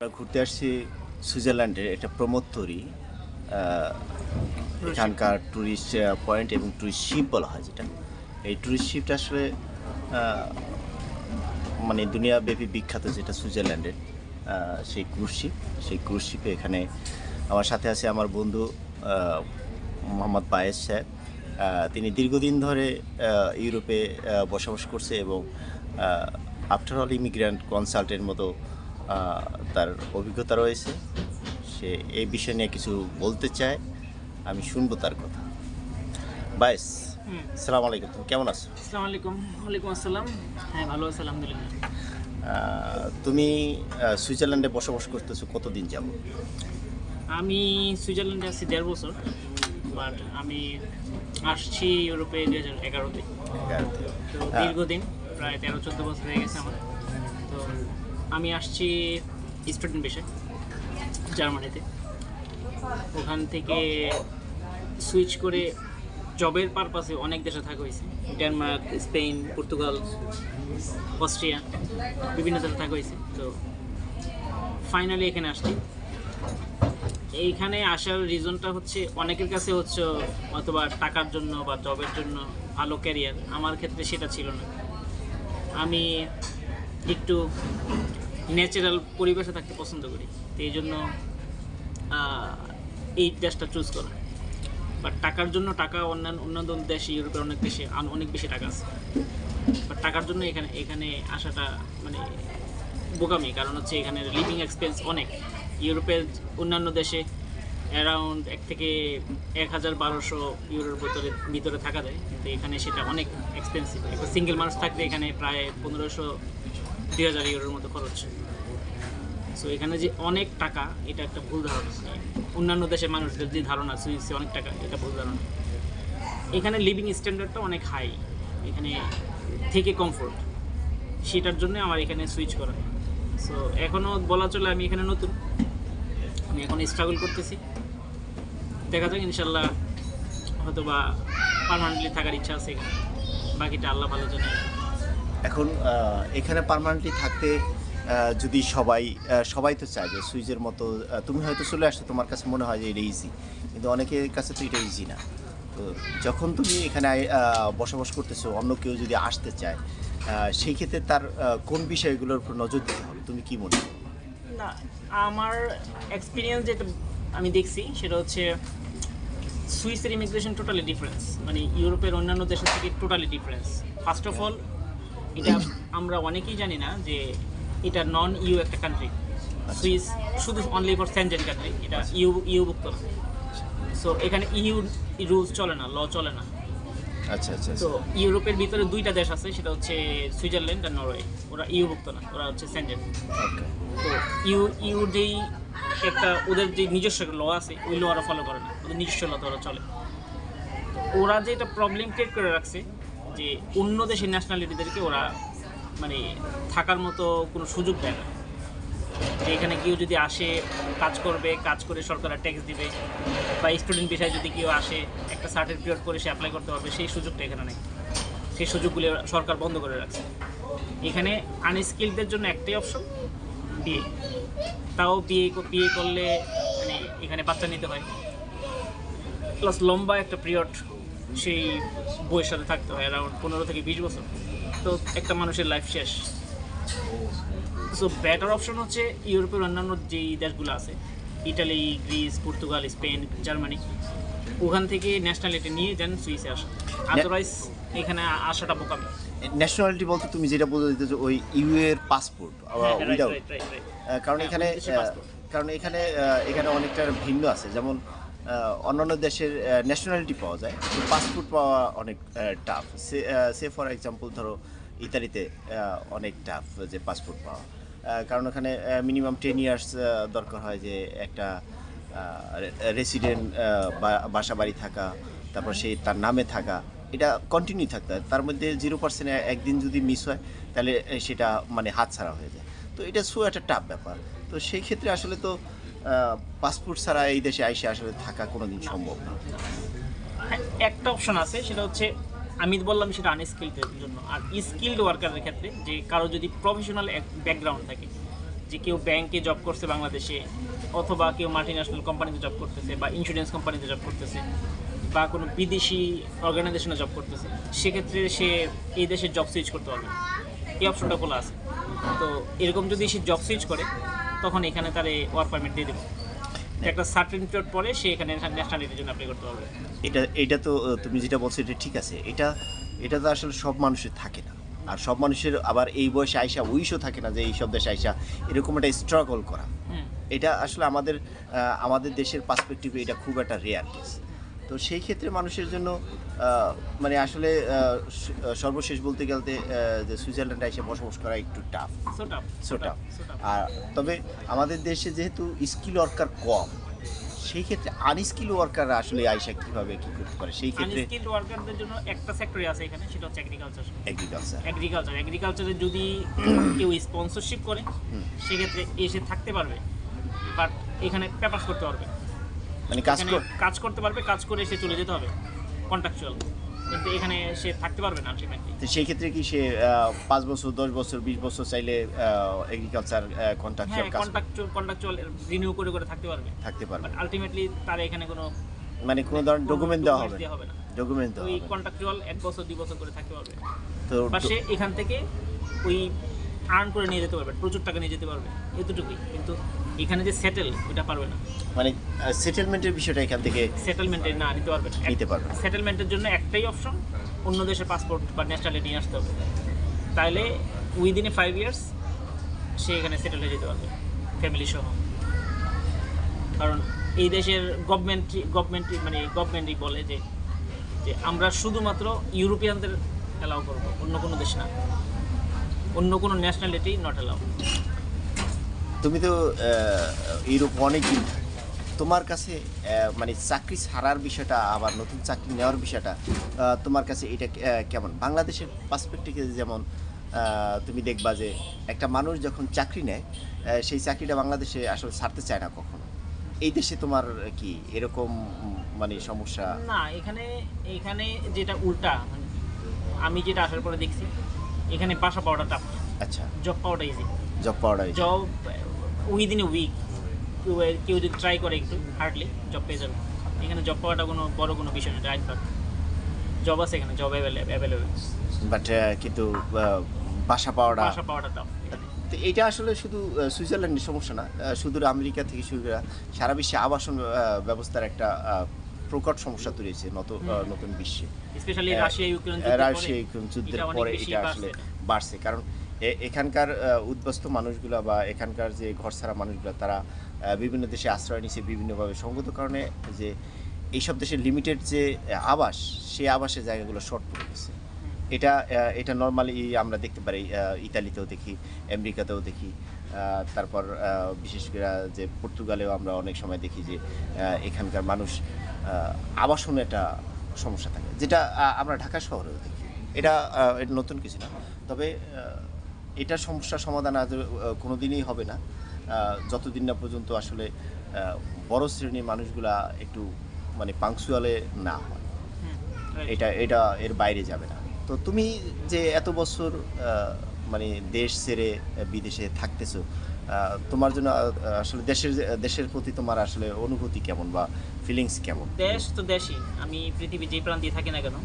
ঘুরতে আসছি সুইজারল্যান্ডের একটা প্রমোদ প্রমোত্তরি এখানকার ট্যুরিস্ট পয়েন্ট এবং ট্যুরিস্ট শিপ বলা হয় যেটা। এই ট্যুরিস্ট শিপটা আসলে মানে দুনিয়াব্যাপী বিখ্যাত যেটা সুইজারল্যান্ডের সেই ক্রুজ শিপ সেই ক্রুজ এখানে আমার সাথে আছে আমার বন্ধু মোহাম্মদ পায়েস সাহেব তিনি দীর্ঘদিন ধরে ইউরোপে বসবাস করছে এবং আফটার অল ইমিগ্র্যান্ট কনসাল্টের মতো তার অভিজ্ঞতা রয়েছে। সে এই বিষয় নিয়ে কিছু বলতে চায়। আমি শুনব তার কথা। বাইস। সালাম আলাইকুম তুমি কেমন আছো? আসসালামু আলাইকুম ওয়ালাইকুম আসসালাম। হ্যাঁ ভালো আছি আলহামদুলিল্লাহ তুমি সুইজারল্যান্ডে বসবাস করতেছো কতদিন যাব আমি সুইজারল্যান্ডে আছি দেড় বছর বাট আমি আসছি ইউরোপে দুই হাজার এগারোতে। তো হ্যাঁ। দীর্ঘদিন প্রায় তেরো চোদ্দ বছর হয়ে গেছে আমার। তো আমি আসছি স্টুডেন্ট বিষয়, জার্মানিতে। ওখান থেকে সুইচ করে জবের পারপাসে অনেক দেশে থাকা হয়েছে। ডেনমার্ক, স্পেন, পর্তুগাল, অস্ট্রিয়া, বিভিন্ন দেশে থাকা হয়েছে। তো ফাইনালি এখানে আসছি। এইখানে আসার রিজনটা হচ্ছে অনেকের কাছে হচ্ছে অথবা টাকার জন্য বা জবের জন্য ভালো ক্যারিয়ার আমার ক্ষেত্রে সেটা ছিল না। আমি একটু ন্যাচারাল পরিবেশে থাকতে পছন্দ করি। তো এই জন্য এই দেশটা চুজ করা। বাট টাকার জন্য টাকা অন্যান্য অন্যান্য দেশে, ইউরোপের অনেক দেশে অনেক বেশি টাকা আছে। বাট টাকার জন্য এখানে এখানে আসাটা মানে বোকামি, কারণ হচ্ছে এখানে লিভিং এক্সপেন্স অনেক। ইউরোপের অন্যান্য দেশে অ্যারাউন্ড এক থেকে এক হাজার বারোশো ইউরোর ভিতরে ভিতরে থাকা যায়। কিন্তু এখানে সেটা অনেক এক্সপেন্সিভ একটা সিঙ্গেল মানুষ থাকলে এখানে প্রায় পনেরোশো দুই হাজার ইউরোর মতো খরচ সো এখানে যে অনেক টাকা, এটা একটা ভুল ধারণা। অন্যান্য দেশের মানুষদের যে ধারণা সুইসে অনেক টাকা, এটা ভুল ধারণা। এখানে লিভিং স্ট্যান্ডার্ডটা অনেক হাই এখানে থেকে কমফোর্ট সেটার জন্য আমার এখানে সুইচ করা। সো এখনও বলা চলে আমি এখানে নতুন। আমি এখন স্ট্রাগল করতেছি। দেখা যাক, ইনশাল্লাহ হয়তো বা পারমানেন্টলি থাকার ইচ্ছা আছে এখানে। বাকিটা আল্লাহ ভালো জানে। এখন এখানে পার্মানেন্টলি থাকতে যদি সবাই সবাই তো চায় যে সুইজের মতো তুমি হয়তো চলে আসছো তোমার কাছে মনে হয় যে এটা ইজি কিন্তু অনেকের কাছে তো এটা ইজি না। তো যখন তুমি এখানে বসবাস করতেছো, অন্য কেউ যদি আসতে চায় সেই ক্ষেত্রে তার কোন বিষয়গুলোর উপর নজর দিতে হবে? তুমি কি মনে করো? না, আমার এক্সপিরিয়েন্স যেটা আমি দেখছি, সেটা হচ্ছে সুইসের ইমিগ্রেশন টোটালি ডিফারেন্স মানে ইউরোপের অন্যান্য দেশের থেকে totally difference first of all এটা আমরা অনেকেই জানি না যে এটা নন ইউ একটা কান্ট্রি সুইস শুধু অনলি ফর সেন্টেন কান্ট্রি এটা ইউ ইউভুক্ত না। সো এখানে ইউ রুলস চলে না ল চলে না। আচ্ছা আচ্ছা তো ইউরোপের ভিতরে দুইটা দেশ আছে সেটা হচ্ছে সুইজারল্যান্ড আর নরওয়ে। ওরা ইউভুক্ত না ওরা হচ্ছে সেন্টেন ওকে তো ইউ ইউ যেই একটা ওদের যে নিজস্ব ল আছে ওই ল ওরা ফলো করে না। ওদের নিজস্ব ল ওরা চলে। তো ওরা যে একটা প্রবলেম ক্রিয়েট করে রাখছে যে অন্য দেশের ন্যাশনালিটিদেরকে ওরা মানে থাকার মতো কোনো সুযোগ দেয় না। যে এখানে কেউ যদি আসে, কাজ করবে, কাজ করে সরকারের ট্যাক্স দিবে, বা স্টুডেন্ট বিষয়ে যদি কেউ আসে, একটা পিরিয়ড করে সে অ্যাপ্লাই করতে পারবে, সেই সুযোগটা এখানে নেই। সেই সুযোগগুলি সরকার বন্ধ করে রাখছে। এখানে আনস্কিলদের জন্য একটাই অপশন বিয়ে তাও বিয়ে বিয়ে করলে মানে এখানে বাচ্চা নিতে হয়। প্লাস লম্বা একটা পিরিয়ড সেই বইয়ের সাথে থাকতে হয় অ্যারাউন্ড পনেরো থেকে বিশ বছর। তো একটা মানুষের লাইফ শেষ। সো বেটার অপশন হচ্ছে ইউরোপের অন্যান্য যেই দেশগুলো আছে Italy Greece Portugal Spain Germany ওখান থেকে ন্যাশনালিটি নিয়ে দেন সুইসে আসা। আদারওয়াইজ এখানে আসাটা বোকামি। ন্যাশনালিটি বলতে তুমি যেটা বলতে দিতেছো ওই ইউ এর পাসপোর্ট হ্যাঁ, উইদাউট right. কারণ হ্যাঁ, এখানে। কারণ এখানে এখানে অনেকটা ভিন্ন আছে। যেমন অন্যান্য দেশের ন্যাশনালিটি পাওয়া যায় পাসপোর্ট পাওয়া অনেক টাফ সে ফর এক্সাম্পল ধরো, ইতালিতে অনেক টাফ যে পাসপোর্ট পাওয়া। কারণ ওখানে মিনিমাম টেন ইয়ার্স দরকার হয় যে একটা রেসিডেন্ট বাসা বাড়ি থাকা, তারপর সেই তার নামে থাকা, এটা কন্টিনিউ থাকতে হয়। তার মধ্যে জিরো পার্সেন্ট একদিন যদি মিস হয়, তাহলে সেটা মানে হাতছাড়া হয়ে যায়। তো এটা সো একটা টাফ ব্যাপার। তো সেই ক্ষেত্রে আসলে তো পাসপোর্ট ছাড়া এই দেশে আইসে আসলে থাকা কোনোদিন সম্ভব না। একটা অপশন আছে, সেটা হচ্ছে আমি বললাম সেটা আনস্কিল্ডের জন্য। আর স্কিল্ড ওয়ার্কারের ক্ষেত্রে যে কারও যদি প্রফেশনাল ব্যাকগ্রাউন্ড থাকে, যে কেউ ব্যাংকে জব করছে বাংলাদেশে, অথবা কেউ মাল্টিন্যাশনাল কোম্পানিতে জব করতেছে বা ইন্স্যুরেন্স কোম্পানিতে জব করতেছে, বা কোনো বিদেশি অর্গানাইজেশনে জব করতেছে, সেক্ষেত্রে সে এই দেশে জব সুইচ করতে পারবে এই অপশনটা খোলা আছে। তো এরকম যদি সে জব সুইচ করে তখন এখানে তার এই ওয়ার্ক পারমিট দিয়ে দেবে। একটা সার্টিফিকেট পিরিয়ড পরে সে এখানে ন্যাশনালিটির জন্য অ্যাপ্লাই করতে পারবে। এটা এটা তো তুমি যেটা বলছো এটা ঠিক আছে। এটা এটা তো আসলে সব মানুষের থাকে না। আর সব মানুষের আবার এই বয়সে আয়সা উইশও থাকে না যে এই সব দেশে আয়সা এরকম একটা স্ট্রাগল করা। এটা আসলে আমাদের আমাদের দেশের পার্সপেক্টিভে এটা খুব একটা রেয়ার কেস তো সেই ক্ষেত্রে মানুষের জন্য মানে আসলে সর্বশেষ বলতে গেলতে যে সুইজারল্যান্ডে এসে বসবাস করা একটু টাফ সো টাফ আর তবে আমাদের দেশে যেহেতু স্কিল ওয়ার্কার কম সেই ক্ষেত্রে আনস্কিল ওয়ার্কাররা আসলে আইসা কীভাবে কি করতে পারে? সেই ক্ষেত্রে আনস্কিল্ড ওয়ার্কারদের জন্য একটা সেক্টরে আছে এখানে সেটা হচ্ছে এগ্রিকালচার এগ্রিকালচার এগ্রিকালচার এগ্রিকালচারে যদি কেউ স্পন্সরশিপ করে। সেক্ষেত্রে এসে থাকতে পারবে বাট এখানে পেপার্স করতে পারবে মানে কাজ কাজ করতে পারবে কাজ করে এসে চলে যেতে হবে কন্ট্রাকচুয়াল কিন্তু এখানে সে থাকতে পারবে না আলটিমেটলি তো সেই ক্ষেত্রে কি সে পাঁচ বছর দশ বছর বিশ বছর চাইলে এগ্রিকালচার কন্ট্রাকচুয়াল হ্যাঁ কাজ কন্ট্রাকচুয়াল কন্ট্রাকচুয়াল রিনিউ করে করে থাকতে পারবে। থাকতে পারবে। আলটিমেটলি তার এখানে কোনো মানে কোনো ধরনের ডকুমেন্ট দেওয়া হবে না? ডকুমেন্ট দেওয়া হবে। কন্ট্রাকচুয়াল এক বছর দুই বছর করে থাকতে পারবে। তো সে এখান থেকে ওই আর্ন করে নিয়ে যেতে পারবে প্রচুর টাকা নিয়ে যেতে পারবে এতটুকুই। কিন্তু এখানে যে সেটেল ওটা পারবে না। মানে সেটেলমেন্টের বিষয়টা এখান থেকে সেটেলমেন্টে না নিতে পারবে না। নিতে পারবে। সেটেলমেন্টের জন্য একটাই অপশন অন্য দেশের পাসপোর্ট বা ন্যাশনালিটি নিয়ে আসতে হবে। তাহলে উইদিন এ ফাইভ ইয়ার্স সে এখানে সেটেল হয়ে যেতে পারবে ফ্যামিলি সহ। কারণ এই দেশের গভর্নমেন্ট গভর্নমেন্ট মানে গভর্নমেন্টই বলে যে যে আমরা শুধুমাত্র ইউরোপিয়ানদের অ্যালাউ করব অন্য কোনো দেশ না। অন্য কোনো ন্যাশনালিটি নট অ্যালাউ তুমি তো ইউরোপ অনেক দিন তোমার কাছে মানে চাকরি ছাড়ার বিষয়টা আবার নতুন চাকরি নেওয়ার বিষয়টা তোমার কাছে এটা কেমন? বাংলাদেশের পার্সপেক্টিভে যেমন তুমি দেখবা যে একটা মানুষ যখন চাকরি নেয় সেই চাকরিটা বাংলাদেশে আসলে ছাড়তে চায় না কখনো। এই দেশে তোমার কি এরকম মানে সমস্যা? না এখানে এখানে যেটা উল্টা আমি যেটা আসার পরে দেখছি এখানে বাসা পাওয়াটা টাফ আচ্ছা। জব পাওয়াটা ইজি জব পাওয়াটা জব উইদিন এ উইক কেউ কেউ যদি ট্রাই করে একটু হার্ডলি জব পেয়ে যাবে। এখানে জব পাওয়াটা কোনো বড় কোনো বিষয় না রাইট বাট জব আছে এখানে জব অ্যাভেলেবেল বাট কিন্তু বাসা পাওয়াটা বাসা পাওয়াটা টাফ তো এটা আসলে শুধু সুইজারল্যান্ডের সমস্যা না শুধু আমেরিকা থেকে শুরু করে সারা বিশ্বে আবাসন ব্যবস্থার একটা আহ, প্রকট সমস্যা তৈরি হয়েছে নত- নতুন বিশ্বে। রাশিয়া ইউক্রেন যুদ্ধের পরে এটা আসলে বাড়ছে। কারণ এখানকার উদ্বাস্ত মানুষগুলা বা এখানকার যে ঘর ছাড়া মানুষগুলা তারা বিভিন্ন দেশে আশ্রয় নিছে বিভিন্নভাবে। সঙ্গত কারণে যে এইসব দেশের লিমিটেড যে আবাস সেই আবাসের জায়গাগুলো শর্ট পড়ে গেছে এটা এটা নর্মালি আমরা দেখতে পারি ইতালিতেও দেখি আমেরিকাতেও দেখি আহ, তারপর বিশেষ করে যে পর্তুগালেও আমরা অনেক সময় দেখি যে এখানকার মানুষ আবাসনে একটা সমস্যা থাকে যেটা আমরা ঢাকা শহরে দেখি। এটা এটা নতুন কিছু না। তবে এটা সমস্যার সমাধান আজ আহ, কোনোদিনই হবে না। যতদিন না পর্যন্ত আসলে বড় শ্রেণির মানুষগুলা একটু মানে পাংচুয়ালে না হয়। এটা এটা এর বাইরে যাবে না। তো তুমি যে এত বছর মানে দেশ ছেড়ে বিদেশে থাকতেছো তোমার জন্য আসলে দেশের দেশের প্রতি তোমার আসলে অনুভূতি কেমন বা ফিলিংস কেমন? দেশ তো দেশই। আমি পৃথিবীর যে প্রান্তে থাকি না কেন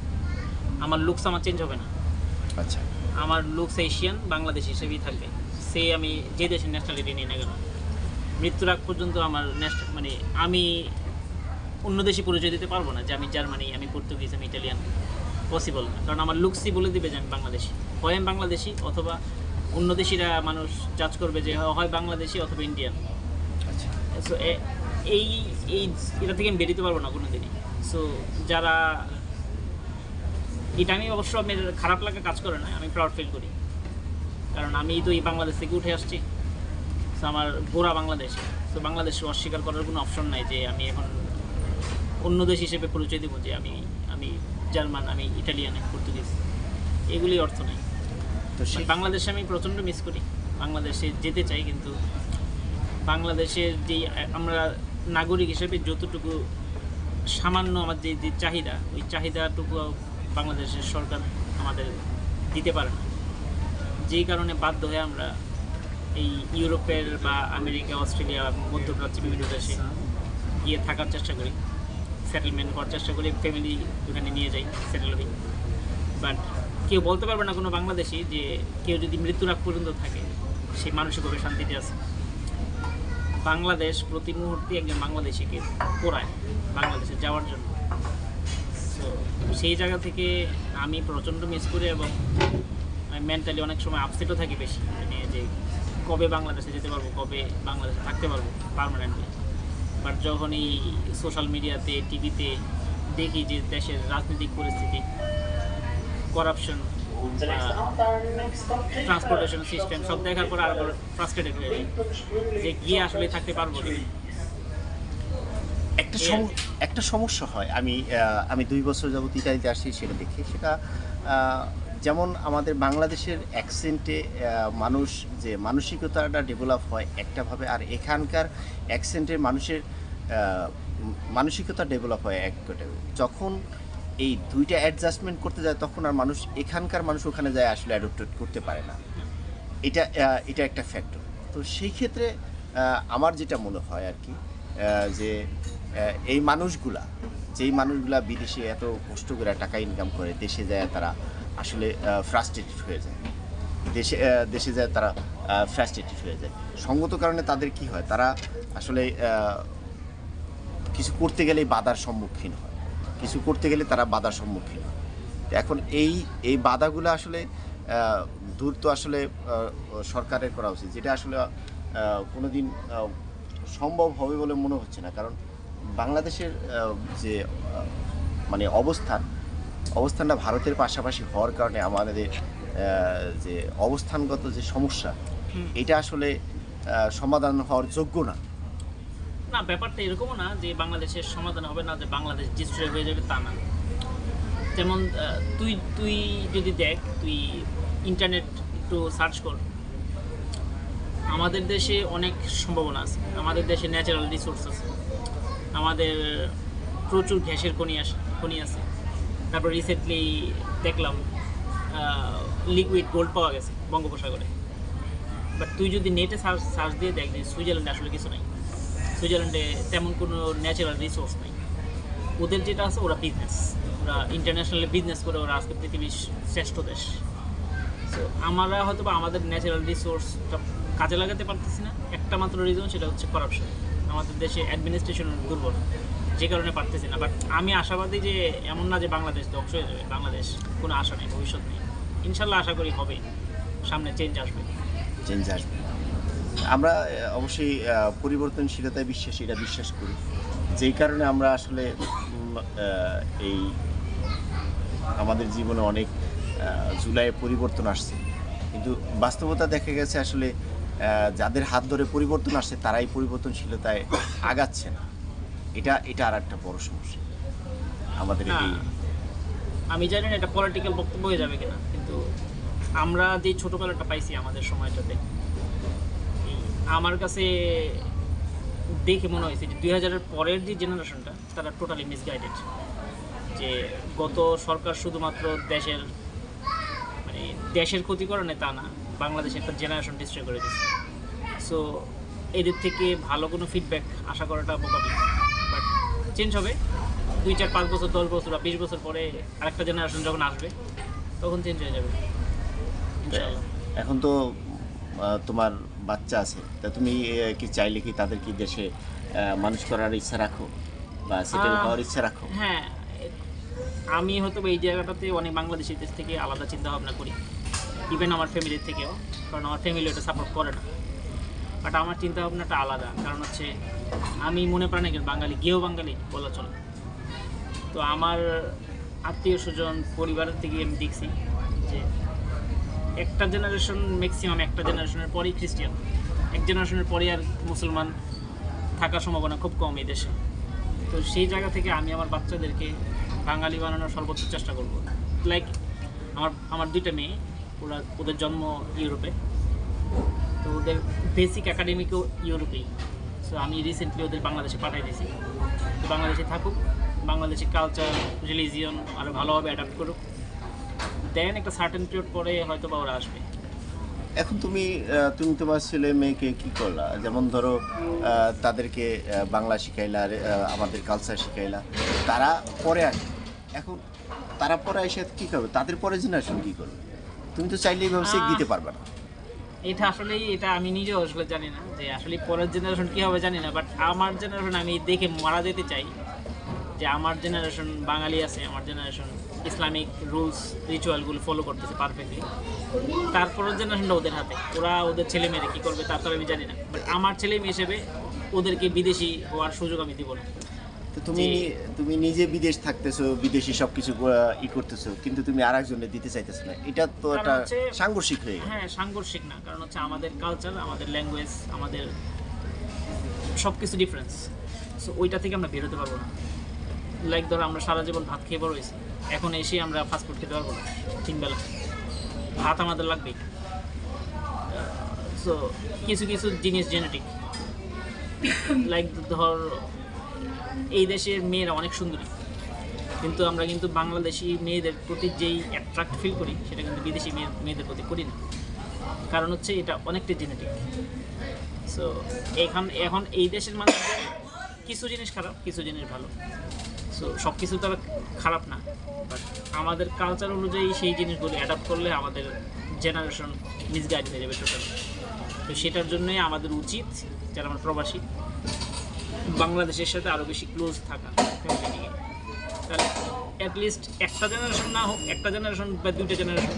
আমার লুকস আমার চেঞ্জ হবে না। আচ্ছা। আমার লুকস এশিয়ান বাংলাদেশ হিসেবেই থাকবে। সে আমি যে দেশের ন্যাশনালিটি নিই না কেন মৃত্যুর আগ পর্যন্ত আমার ন্যাশনাল মানে আমি অন্য দেশে পরিচয় দিতে পারব না যে আমি জার্মানি আমি পর্তুগিজ আমি ইটালিয়ান। পসিবল না। কারণ আমার লুকসই বলে দিবে যে আমি বাংলাদেশি। হয় আমি বাংলাদেশি অথবা অন্য দেশিরা মানুষ জাজ করবে যে হয় বাংলাদেশি অথবা ইন্ডিয়ান আচ্ছা। সো এই এই এটা থেকে আমি বেরোতে পারব না কোনো দিনই সো যারা এটা আমি অবশ্য আমি খারাপ লাগা কাজ করে না আমি প্রাউড ফিল করি। কারণ আমি তো এই বাংলাদেশ থেকে উঠে আসছি। সো আমার গোড়া বাংলাদেশ। তো বাংলাদেশে অস্বীকার করার কোনো অপশন নাই যে আমি এখন অন্য দেশ হিসেবে পরিচয় দেবো যে আমি আমি জার্মান আমি ইটালিয়ান পর্তুগিজ। এগুলি অর্থ নেই। তো সেই বাংলাদেশে আমি প্রচণ্ড মিস করি। বাংলাদেশে যেতে চাই, কিন্তু বাংলাদেশের যে আমরা নাগরিক হিসেবে যতটুকু সামান্য আমার যে চাহিদা, ওই চাহিদাটুকু বাংলাদেশের সরকার আমাদের দিতে পারে না। যেই কারণে বাধ্য হয়ে আমরা এই ইউরোপের বা আমেরিকা, অস্ট্রেলিয়া, মধ্যপ্রাচ্য, বিভিন্ন দেশে গিয়ে থাকার চেষ্টা করি। সেটেলমেন্ট করার চেষ্টা করি ফ্যামিলি ওখানে নিয়ে যাই সেটেল হই। বাট কেউ বলতে পারবে না কোনো বাংলাদেশি যে কেউ যদি মৃত্যুর আগ পর্যন্ত থাকে, সে মানসিকভাবে শান্তিতে আছে। বাংলাদেশ প্রতি মুহূর্তে একজন বাংলাদেশিকে পোড়ায় বাংলাদেশে যাওয়ার জন্য। তো সেই জায়গা থেকে আমি প্রচণ্ড মিস করি এবং মেন্টালি অনেক সময় আপসেটও থাকি বেশি। মানে যে কবে বাংলাদেশে যেতে পারব, কবে বাংলাদেশে থাকতে পারব পারমানেন্টলি বাট যখন এই সোশ্যাল মিডিয়াতে টিভিতে দেখি যে দেশের রাজনৈতিক পরিস্থিতি করাপশন ট্রান্সপোর্টেশন সিস্টেম সব দেখার পর আরও ফ্রাস্ট্রেটেড হয়ে যাই যে গিয়ে আসলে থাকতে পারব একটা সম- একটা সমস্যা হয় আমি আমি দুই বছর যাবত ইতালিতে আসছি সেটা দেখি সেটা যেমন আমাদের বাংলাদেশের অ্যাকসেন্টে মানুষ যে মানসিকতাটা ডেভেলপ হয় একটাভাবে আর এখানকার অ্যাকসেন্টের মানুষের মানসিকতা ডেভেলপ হয় একটা যখন এই দুইটা অ্যাডজাস্টমেন্ট করতে যায়, তখন আর মানুষ, এখানকার মানুষ ওখানে যায় আসলে অ্যাডপ্টেড করতে পারে না। এটা এটা একটা ফ্যাক্টর তো সেই ক্ষেত্রে আমার যেটা মনে হয় আর কি যে এই মানুষগুলা, যেই মানুষগুলা বিদেশে এত কষ্ট করে টাকা ইনকাম করে, দেশে যায় তারা আসলে ফ্রাস্ট্রেটেড হয়ে যায়। দেশে দেশে যায় তারা ফ্রাস্ট্রেটেড হয়ে যায়। সঙ্গত কারণে তাদের কি হয়, তারা আসলে কিছু করতে গেলেই বাধার সম্মুখীন হয়। কিছু করতে গেলে তারা বাধার সম্মুখীন হয়। এখন এই এই বাধাগুলো আসলে দূর তো আসলে সরকারের করা উচিত। যেটা আসলে কোনো দিন সম্ভব হবে বলে মনে হচ্ছে না। কারণ বাংলাদেশের যে মানে অবস্থান অবস্থানটা ভারতের পাশাপাশি হওয়ার কারণে আমাদের যে অবস্থানগত যে সমস্যা এটা আসলে সমাধান হওয়ার যোগ্য না। না, ব্যাপারটা এরকমও না যে বাংলাদেশের সমাধান হবে না, যে বাংলাদেশ ডিস্ট্রয় হয়ে যাবে, তা না। যেমন তুই তুই যদি দেখ, তুই ইন্টারনেট একটু সার্চ কর। আমাদের দেশে অনেক সম্ভাবনা আছে। আমাদের দেশে ন্যাচারাল রিসোর্স আছে। আমাদের প্রচুর গ্যাসের খনি আছে খনি আছে। তারপর রিসেন্টলি দেখলাম লিকুইড গোল্ড পাওয়া গেছে বঙ্গোপসাগরে। বাট তুই যদি নেটে সার্চ সার্চ দিয়ে দেখ যে সুইজারল্যান্ডে আসলে কিছু নাই। সুইজারল্যান্ডে তেমন কোনো ন্যাচারাল রিসোর্স নেই। ওদের যেটা আছে, ওরা বিজনেস ওরা ইন্টারন্যাশনালি বিজনেস করে ওরা আজকে পৃথিবীর শ্রেষ্ঠ দেশ। সো আমরা হয়তো বা আমাদের ন্যাচারাল রিসোর্সটা কাজে লাগাতে পারতেছি না। একটা মাত্র রিজন সেটা হচ্ছে করাপশন আমাদের দেশে অ্যাডমিনিস্ট্রেশন দুর্বল, যে কারণে পারতেছি না। বাট আমি আশাবাদী যে এমন না যে বাংলাদেশ ধ্বংস হয়ে যাবে। বাংলাদেশ কোনো আশা নেই, ভবিষ্যৎ নেই। ইনশাল্লাহ আশা করি হবে। সামনে চেঞ্জ আসবে। চেঞ্জ আসবে। আমরা অবশ্যই পরিবর্তনশীলতায় বিশ্বাসী এটা বিশ্বাস করি। যেই কারণে আমরা আসলে এই আমাদের জীবনে অনেক জুলাইয়ে পরিবর্তন আসছে। কিন্তু বাস্তবতা দেখা গেছে আসলে যাদের হাত ধরে পরিবর্তন আসছে তারাই পরিবর্তনশীলতায় আগাচ্ছে না। এটা এটা আর একটা বড় সমস্যা। আমাদের এই আমি জানি না এটা পলিটিক্যাল বক্তব্য হয়ে যাবে কিনা কিন্তু আমরা যে ছোটোবেলাটা পাইছি আমাদের সময়টাতে আমার কাছে দেখে মনে হয়েছে যে দুই হাজারের পরের যে জেনারেশনটা তারা টোটালি মিসগাইডেড যে গত সরকার শুধুমাত্র দেশের মানে দেশের ক্ষতি করে না তা না বাংলাদেশের একটা জেনারেশন ডিস্ট্রয় করে দিচ্ছে সো এদের থেকে ভালো কোনো ফিডব্যাক আশা করাটা বোকামি। বাট চেঞ্জ হবে। দুই চার পাঁচ বছর দশ বছর বা বিশ বছর পরে আরেকটা জেনারেশন যখন আসবে তখন চেঞ্জ হয়ে যাবে। ইনশাআল্লাহ। এখন তো তোমার বাচ্চা আছে তা তুমি কি চাইলে কি তাদের কি দেশে মানুষ করার ইচ্ছা রাখো? বা সেটেল হওয়ার ইচ্ছা রাখো? হ্যাঁ আমি হয়তো এই জায়গাটাতে অনেক বাংলাদেশি দেশ থেকে আলাদা চিন্তা ভাবনা করি ইভেন আমার ফ্যামিলির থেকেও কারণ আমার ফ্যামিলি ওটা সাপোর্ট করে না। বাট আমার চিন্তা ভাবনাটা আলাদা কারণ হচ্ছে আমি মনে প্রাণে একজন বাঙালি গেও বাঙালি বলা চলে তো আমার আত্মীয় স্বজন পরিবারের থেকে আমি দেখছি একটা জেনারেশন ম্যাক্সিমাম একটা জেনারেশনের পরেই খ্রিস্টিয়ান এক জেনারেশনের পরে আর মুসলমান থাকার সম্ভাবনা খুব কম এই দেশে। তো সেই জায়গা থেকে আমি আমার বাচ্চাদেরকে বাঙালি বানানোর সর্বোচ্চ চেষ্টা করব। লাইক আমার আমার দুইটা মেয়ে, ওরা, ওদের জন্ম ইউরোপে। তো ওদের বেসিক একাডেমিকও ইউরোপেই। সো আমি রিসেন্টলি ওদের বাংলাদেশে পাঠিয়ে দিয়েছি। বাংলাদেশে থাকুক, বাংলাদেশি কালচার রিলিজিয়ন আরও ভালোভাবে অ্যাডাপ্ট করুক। দেন একটা সার্টেন পিরিয়ড পরে হয়তো বা ওরা আসবে। এখন তুমি তুমি তোমার ছেলে মেয়েকে কি করলা? যেমন ধরো তাদেরকে বাংলা শিখাইলা আর, আমাদের কালচার শিখাইলা। তারা পরে আসে। এখন তারা পরে এসে কি করবে? তাদের পরে জেনারেশন কি করবে? তুমি তো চাইলে এইভাবে চেক দিতে পারবে না। এটা আসলে এটা আমি নিজেও আসলে জানি না যে আসলে পরের জেনারেশন কি হবে জানি না বাট আমার জেনারেশন আমি দেখে মারা যেতে চাই যে আমার জেনারেশন বাঙালি আছে আমার জেনারেশন ইসলামিক রুলস রিচুয়ালগুলো ফলো করতেছে পারফেক্টলি তারপরের জেনারেশনটা ওদের হাতে। ওরা ওদের ছেলে মেয়েরা কী করবে তার তো আমি জানি না। বাট আমার ছেলে মেয়ে হিসেবে ওদেরকে বিদেশি হওয়ার সুযোগ আমি দিব না। তো তুমি তুমি নিজে বিদেশ থাকতেছো বিদেশি সব কিছু ই করতেছো কিন্তু তুমি আর একজনের দিতে চাইতেছো না। এটা তো একটা সাংঘর্ষিক হয়ে হ্যাঁ সাংঘর্ষিক না। কারণ হচ্ছে আমাদের কালচার আমাদের ল্যাঙ্গুয়েজ আমাদের সব কিছু ডিফারেন্স সো ওইটা থেকে আমরা বেরোতে পারব না। লাইক ধরো আমরা সারা জীবন ভাত খেয়ে বড় হয়েছি। এখন এসে আমরা ফাস্টফুড খেতে পারব না তিন বেলা ভাত আমাদের লাগবেই। সো কিছু কিছু জিনিস জেনেটিক লাইক ধর, এই দেশের মেয়েরা অনেক সুন্দরী। কিন্তু আমরা কিন্তু বাংলাদেশি মেয়েদের প্রতি যেই অ্যাট্রাক্ট ফিল করি, সেটা কিন্তু বিদেশি মেয়ে, মেয়েদের প্রতি করি না। কারণ হচ্ছে এটা অনেকটা জেনেটিক সো এখান, এখন এই দেশের মানুষদের কিছু জিনিস খারাপ, কিছু জিনিস ভালো। সো সব কিছু তো খারাপ না। বাট আমাদের কালচার অনুযায়ী সেই জিনিসগুলো অ্যাডাপ্ট করলে আমাদের জেনারেশন মিসগাইড হয়ে যাবে টোটাল তো সেটার জন্যই আমাদের উচিত যারা আমরা প্রবাসী, বাংলাদেশের সাথে আরও বেশি ক্লোজ থাকা নিয়ে তাহলে অ্যাটলিস্ট একটা জেনারেশন না হোক, একটা জেনারেশন বা দুইটা জেনারেশন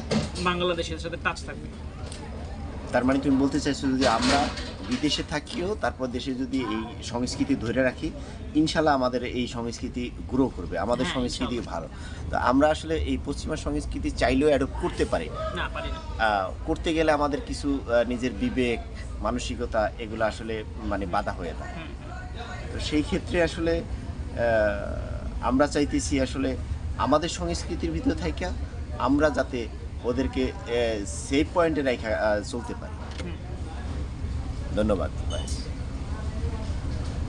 বাংলাদেশের সাথে টাচ থাকবে। তার মানে তুমি বলতে চাইছো যদি আমরা বিদেশে থাকিও তারপর দেশে যদি এই সংস্কৃতি ধরে রাখি ইনশাল্লাহ আমাদের এই সংস্কৃতি গ্রো করবে আমাদের হ্যাঁ, সংস্কৃতি ভালো। তো আমরা আসলে এই পশ্চিমা সংস্কৃতি চাইলেও অ্যাডপ্ট করতে পারি। করতে গেলে আমাদের কিছু নিজের বিবেক মানসিকতা এগুলো আসলে মানে বাধা হয়ে থাকে। তো সেই ক্ষেত্রে আসলে আমরা চাইতেছি আসলে আমাদের সংস্কৃতির ভিতরে থাইকা আমরা যাতে ওদেরকে সেফ পয়েন্টে রেখা চলতে পারি। ধন্যবাদ